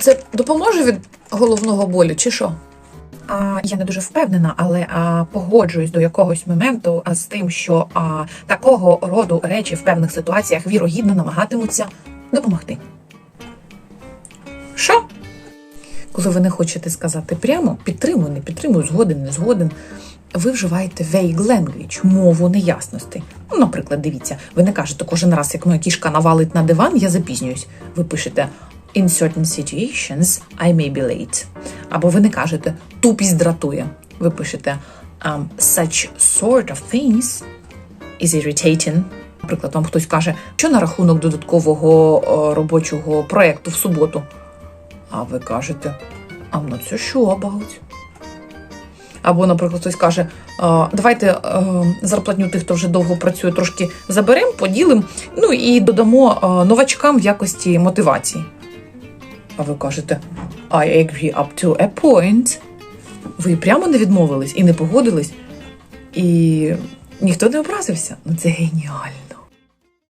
це допоможе від головного болю, чи що? А, я не дуже впевнена, але а, погоджуюсь до якогось моменту а, з тим, що а, такого роду речі в певних ситуаціях вірогідно намагатимуться допомогти. Що? Коли ви не хочете сказати прямо, підтримую, не підтримую, згоден, не згоден. Ви вживаєте vague language, мову неясностей. Ну, наприклад, дивіться, ви не кажете кожен раз, як моя кішка навалить на диван, я запізнююсь. Ви пишете In certain situations I may be late. Або ви не кажете тупість дратує. Ви пишете um, such sort of things is irritating. Наприклад, вам хтось каже, що на рахунок додаткового е, робочого проєкту в суботу. А ви кажете, I'm not so sure about. Або, наприклад, хтось каже, давайте е, зарплатню тих, хто вже довго працює, трошки заберемо, поділимо, ну і додамо е, новачкам в якості мотивації. А ви кажете, I agree up to a point. Ви прямо не відмовились і не погодились, і ніхто не образився. Ну це геніально.